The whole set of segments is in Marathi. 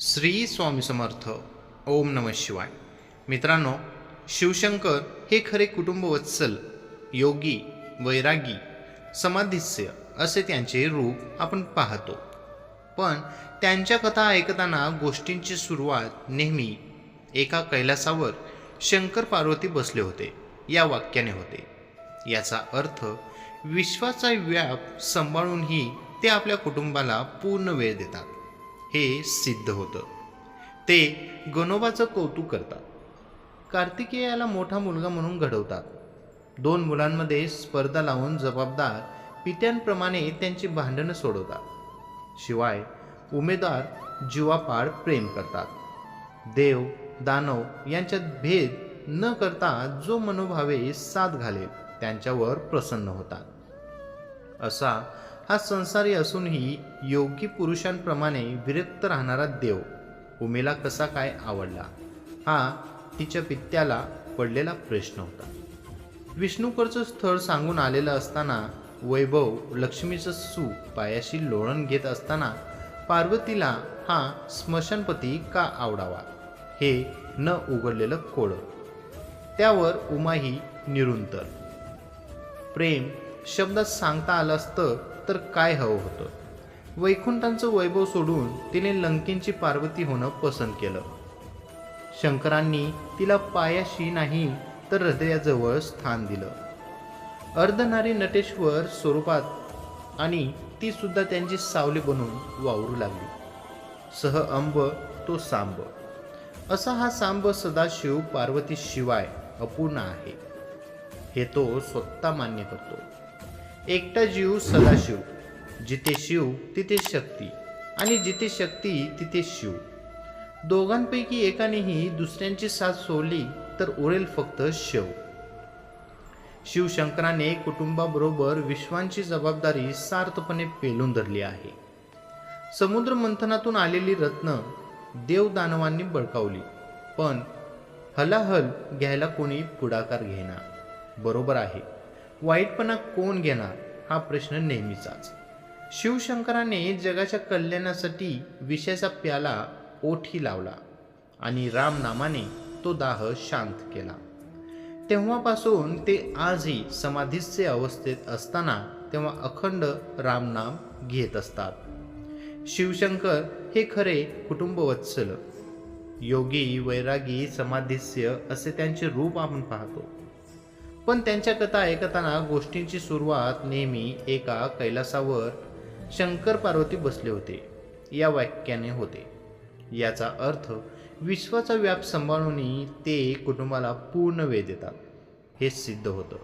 श्री स्वामी समर्थ ओम नम शिवाय. मित्रांनो शिवशंकर हे खरे कुटुंब वत्सल योगी वैरागी समाधिस्य असे त्यांचे रूप आपण पाहतो. पण त्यांच्या कथा ऐकताना गोष्टींची सुरुवात नेहमी एका कैलासावर शंकर पार्वती बसले होते या वाक्याने होते. याचा अर्थ विश्वाचा व्याप सांभाळूनही ते आपल्या कुटुंबाला पूर्ण वेळ देतात. हे सिद्ध होतं. ते गणोबाचं कौतुक करतात. कार्तिकेयाला मोठा मुलगा म्हणून घडवतात. दोन मुलांमध्ये स्पर्धा लावून जबाबदार पित्यांप्रमाणे त्यांची भांडणं सोडवतात. शिवाय उमेदवार जीवापाड प्रेम करतात. देव दानव यांच्यात भेद न करता जो मनोभावे साथ घालेल त्यांच्यावर प्रसन्न होतात. असा हा संसारी असूनही योगी पुरुषांप्रमाणे विरक्त राहणारा देव. उमेला कसा काय आवडला? हा तिच्या पित्याला पडलेला प्रश्न होता. विष्णूकडचं स्थळ सांगून आलेलं असताना वैभव लक्ष्मीचं सुख पायाशी लोळण घेत असताना पार्वतीला हा स्मशानपती का आवडावा? हे न उघडलेलं कोळं. त्यावर उमाही निरुंतर. प्रेम शब्दात सांगता आलं असतं तर काय हवं होतं? वैकुंठांचं वैभव सोडून तिने लंकेंची पार्वती होणं पसंत केलं. शंकरांनी तिला पायाशी नाही तर हृदयाजवळ स्थान दिलं. अर्धनारी नटेश्वर स्वरूपात आणि ती सुद्धा त्यांची सावली बनून वावरू लागली. सह अंब तो सांब. असा हा सांब सदाशिव पार्वतीशिवाय अपूर्ण आहे. हे तो स्वतः मान्य करतो. एकटा जीव सदाशिव. जिथे शिव तिथे शक्ती. आणि जिथे शक्ती तिथे शिव. दोघांपैकी एकानेही दुसऱ्यांची साथ सोडली तर उरेल फक्त शिव. शिवशंकराने कुटुंबाबरोबर विश्वांची जबाबदारी सार्थपणे पेलून धरली आहे. समुद्र मंथनातून आलेली रत्न देवदानवांनी बळकावली. पण हलाहल घ्यायला कोणी पुढाकार घेणार बरोबर आहे. वाईटपणा कोण घेणार हा प्रश्न नेहमीचाच. शिवशंकराने जगाच्या कल्याणासाठी विषयाचा प्याला ओठी लावला आणि रामनामाने तो दाह शांत केला. तेव्हापासून ते आजही समाधीचे अवस्थेत असताना तेव्हा अखंड रामनाम घेत असतात. शिवशंकर हे खरे कुटुंबवत्सल. योगी वैरागी समाधिस्य असे त्यांचे रूप आपण पाहतो. पण त्यांच्या कथा ऐकताना गोष्टींची सुरुवात नेहमी एका कैलासावर शंकर पार्वती बसले होते. या वाक्याने होते. याचा अर्थ विश्वाचा व्याप सांभाळूनही ते कुटुंबाला पूर्ण वेळ देतात. हे सिद्ध होतं.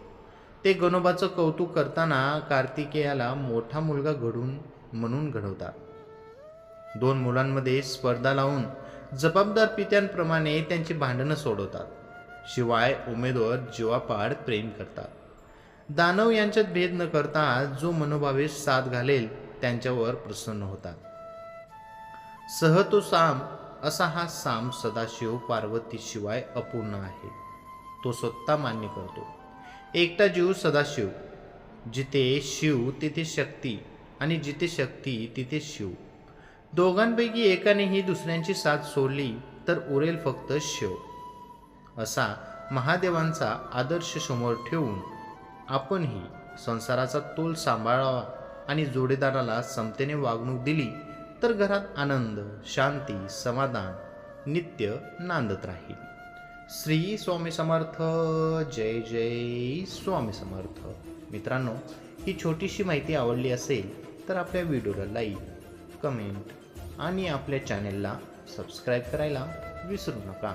ते गणोबाचं कौतुक करताना कार्तिकेयाला मोठा मुलगा घडून म्हणून घडवतात. दोन मुलांमध्ये स्पर्धा लावून जबाबदार पित्यांप्रमाणे त्यांची भांडणं सोडवतात. शिवाय उमेदवार जीवापाड प्रेम करतात. दानव यांच्यात भेद न करता जो मनोभावे साथ घालेल त्यांच्यावर प्रसन्न होतात. सह तो साम असा हा साम सदाशिव पार्वतीशिवाय अपूर्ण आहे. तो स्वतः मान्य करतो. एकटा जीव सदाशिव. जिथे शिव तिथे शक्ती आणि जिथे शक्ती तिथे शिव. दोघांपैकी एकानेही दुसऱ्यांची साथ सोडली तर उरेल फक्त शिव. असा महादेवांचा आदर्श समोर ठेवून आपणही संसाराचा तोल सांभाळावा आणि जोडीदाराला समतेने वागणूक दिली तर घरात आनंद शांती समाधान नित्य नांदत राहील. श्री स्वामी समर्थ जय जय स्वामी समर्थ. मित्रांनो ही छोटीशी माहिती आवडली असेल तर आपल्या व्हिडिओला लाईक कमेंट आणि आपल्या चॅनेलला सबस्क्राईब करायला विसरू नका.